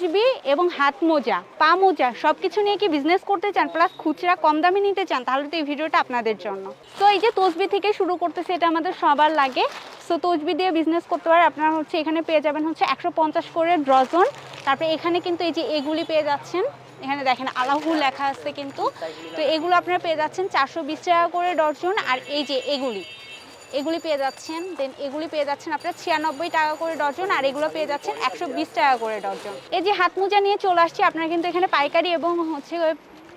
তসবি এবং হাত মোজা, পা মোজা সব কিছু নিয়ে কি বিজনেস করতে চান প্লাস খুচরা কম দামে নিতে চান, তাহলে তো এই ভিডিওটা আপনাদের জন্য। তো এই যে তসবি থেকে শুরু করতেছে, এটা আমাদের সবার লাগে। সো তসবি দিয়ে বিজনেস করতে পারে আপনারা হচ্ছে এখানে পেয়ে যাবেন হচ্ছে একশো পঞ্চাশ করে ডজন তারপরে এখানে কিন্তু এই যে এগুলি পেয়ে যাচ্ছেন, এখানে দেখেন আলাহু লেখা আছে কিন্তু। তো এগুলো আপনারা পেয়ে যাচ্ছেন চারশো বিশ টাকা করে ডজন আর এই যে এগুলি। এগুলি পেয়ে যাচ্ছেন দেন এগুলি পেয়ে যাচ্ছেন আপনার ছিয়ানব্বই টাকা করে ডজন আর এগুলো পেয়ে যাচ্ছেন একশো বিশ টাকা করে ডজন। এই যে হাত মোজা নিয়ে চলে আসছি, আপনারা কিন্তু এখানে পাইকারি এবং হচ্ছে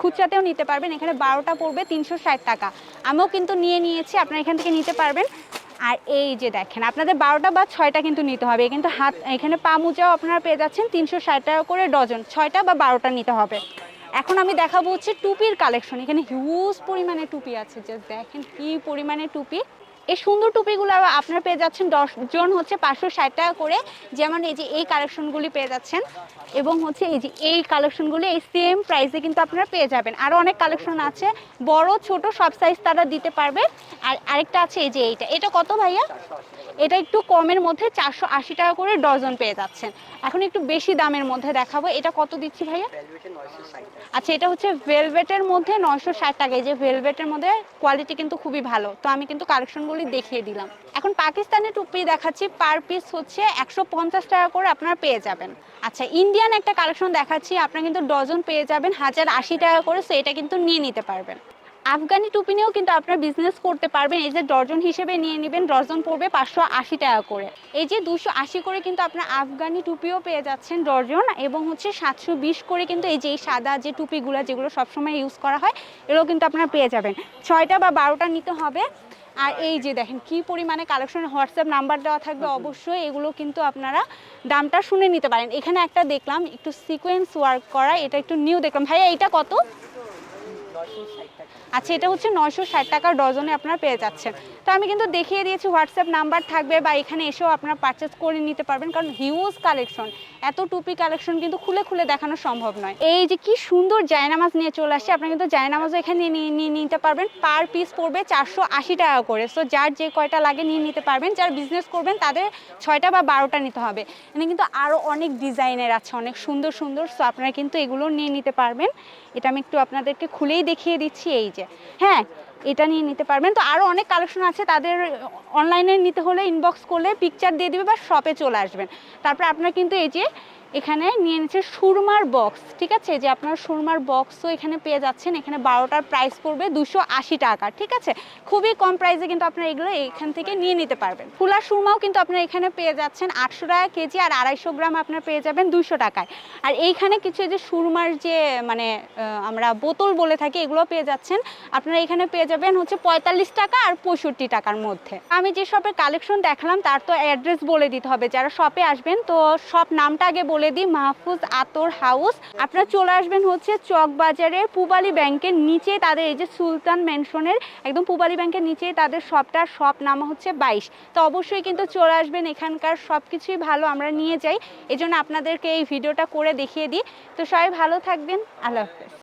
খুচরাতেও নিতে পারবেন। এখানে বারোটা পড়বে তিনশো ষাট টাকা। আমিও কিন্তু নিয়ে নিয়েছি, আপনারা এখান থেকে নিতে পারবেন। আর এই যে দেখেন, আপনাদের বারোটা বা ছয়টা কিন্তু নিতে হবে। কিন্তু হাত, এখানে পা মোজাও আপনারা পেয়ে যাচ্ছেন তিনশো ষাট টাকা করে ডজন। ছয়টা বা বারোটা নিতে হবে। এখন আমি দেখাবো হচ্ছে টুপির কালেকশন এখানে হিউজ পরিমাণে টুপি আছে। জাস্ট দেখেন কি পরিমাণে টুপি। এই সুন্দর টুপিগুলো আপনারা পেয়ে যাচ্ছেন দশ জন হচ্ছে পাঁচশো ষাট টাকা করে। যেমন এই যে এই কালেকশনগুলি পেয়ে যাচ্ছেন এবং হচ্ছে এই যে এই কালেকশনগুলি এই সেম প্রাইসে কিন্তু আপনারা পেয়ে যাবেন। আরও অনেক কালেকশন আছে। বড়, ছোট সব সাইজ তারা দিতে পারবে। আর আরেকটা আছে এই যে এইটা। এটা কত ভাইয়া? এটা একটু কমের মধ্যে চারশো আশি টাকা করে ডজন পেয়ে যাচ্ছেন। এখন একটু বেশি দামের মধ্যে দেখাবো। এটা কত দিচ্ছি ভাইয়া? আচ্ছা এটা হচ্ছে ভেলভেটের মধ্যে নয়শো ষাট টাকা। এই যে ভেলভেটের মধ্যে কোয়ালিটি কিন্তু খুবই ভালো। তো আমি কিন্তু কালেকশনগুলি দেখিয়ে দিলাম। এখন পাকিস্তানি টুপি দেখাচ্ছি পার পিস হচ্ছে একশো পঞ্চাশ টাকা করে আপনারা পেয়ে যাবেন। আচ্ছা ইন্ডিয়ান একটা কালেকশন দেখাচ্ছি, আপনারা কিন্তু ডজন পেয়ে যাবেন, হাজার আশি টাকা করে সো এটা কিন্তু নিয়ে নিতে পারবেন। আফগানি টুপি নিয়েও কিন্তু আপনার বিজনেস করতে পারবেন, এই যে ডজন হিসেবে নিয়ে নেবেন, ডজন পড়বে পাঁচশো আশি টাকা করে। এই যে দুশো আশি করে কিন্তু আপনার আফগানি টুপিও পেয়ে যাচ্ছেন ডজন, এবং হচ্ছে সাতশো বিশ করে কিন্তু এই যে এই সাদা যে টুপিগুলো যেগুলো সবসময় ইউজ করা হয়, এগুলো কিন্তু আপনারা পেয়ে যাবেন। ছয়টা বা বারোটা নিতে হবে আর এই যে দেখেন কি পরিমাণে কালেকশন হোয়াটসঅ্যাপ নাম্বার দেওয়া থাকবে অবশ্যই এগুলো কিন্তু আপনারা দামটা শুনে নিতে পারেন। এখানে একটা দেখলাম একটু সিকোয়েন্স ওয়ার্ক করা এটা একটু নিউ দেখলাম। ভাইয়া এটা কত? আচ্ছা এটা হচ্ছে নয়শো ষাট টাকা ডজনে আপনারা পেয়ে যাচ্ছেন। তো আমি কিন্তু দেখিয়ে দিয়েছি, হোয়াটসঅ্যাপ নাম্বার থাকবে বা এখানে এসেও আপনারা পারচেস করে নিতে পারবেন, কারণ হিউজ কালেকশন এত টুপি কালেকশন কিন্তু খুলে খুলে দেখানো সম্ভব নয়। এই যে কি সুন্দর জায়নামাজ নিয়ে চলে আসছে, আপনারা কিন্তু জায়নামাজও এখানে নিয়ে নিতে পারবেন। পার পিস পড়বে চারশো আশি টাকা করে। সো যার যে কয়টা লাগে নিয়ে নিতে পারবেন, যার বিজনেস করবেন, তাদের ছয়টা বা বারোটা নিতে হবে। এখানে কিন্তু আরও অনেক ডিজাইনের আছে, অনেক সুন্দর সুন্দর। সো আপনারা কিন্তু এগুলো নিয়ে নিতে পারবেন। এটা আমি একটু আপনাদেরকে খুলেই দেখিয়ে দিচ্ছি এই যে। হ্যাঁ এটা নিয়ে নিতে পারবেন। তো আরও অনেক কালেকশন আছে, তাদের অনলাইনে নিতে হলে ইনবক্স করলে পিকচার দিয়ে দিবে বা শপে চলে আসবেন। তারপর আপনার কিন্তু এই যে এখানে নিয়ে নিচ্ছে সুরমার বক্স ঠিক আছে? যে আপনার সুরমার বক্সও এখানে পেয়ে যাচ্ছেন, এখানে বারোটার প্রাইস পড়বে দুশো আশি টাকা, ঠিক আছে? খুবই কম প্রাইসে কিন্তু আপনারা এগুলো এখান থেকে নিয়ে নিতে পারবেন। ফুলা সুরমাও কিন্তু আপনারা এখানে পেয়ে যাচ্ছেন আটশো টাকা কেজি আর আড়াইশো গ্রাম আপনার পেয়ে যাবেন দুশো টাকায়। আর এইখানে কিছু যে সুরমার যে মানে আমরা বোতল বলে থাকি এগুলো পেয়ে যাচ্ছেন। আপনারা এখানে পেয়ে যাবেন হচ্ছে পঁয়তাল্লিশ টাকা আর পঁয়ষট্টি টাকার মধ্যে। আমি যে শপের কালেকশন দেখালাম, তার তো অ্যাড্রেস বলে দিতে হবে। যারা শপে আসবেন, তো শপ নামটা আগে বলে দিই মাহফুজ আতর হাউস। আপনারা চলে আসবেন হচ্ছে চক বাজারের পুবালি ব্যাংকের নিচে তাদের এই যে সুলতান মেনশনের একদম পুবালি ব্যাংকের নিচে তাদের শপটার সব নাম হচ্ছে বাইশ। তো অবশ্যই কিন্তু চলে আসবেন, এখানকার সব কিছুই ভালো আমরা নিয়ে যাই। এজন্য আপনাদেরকে এই ভিডিওটা করে দেখিয়ে দিই। তো সবাই ভালো থাকবেন, আল্লাহ হাফেজ।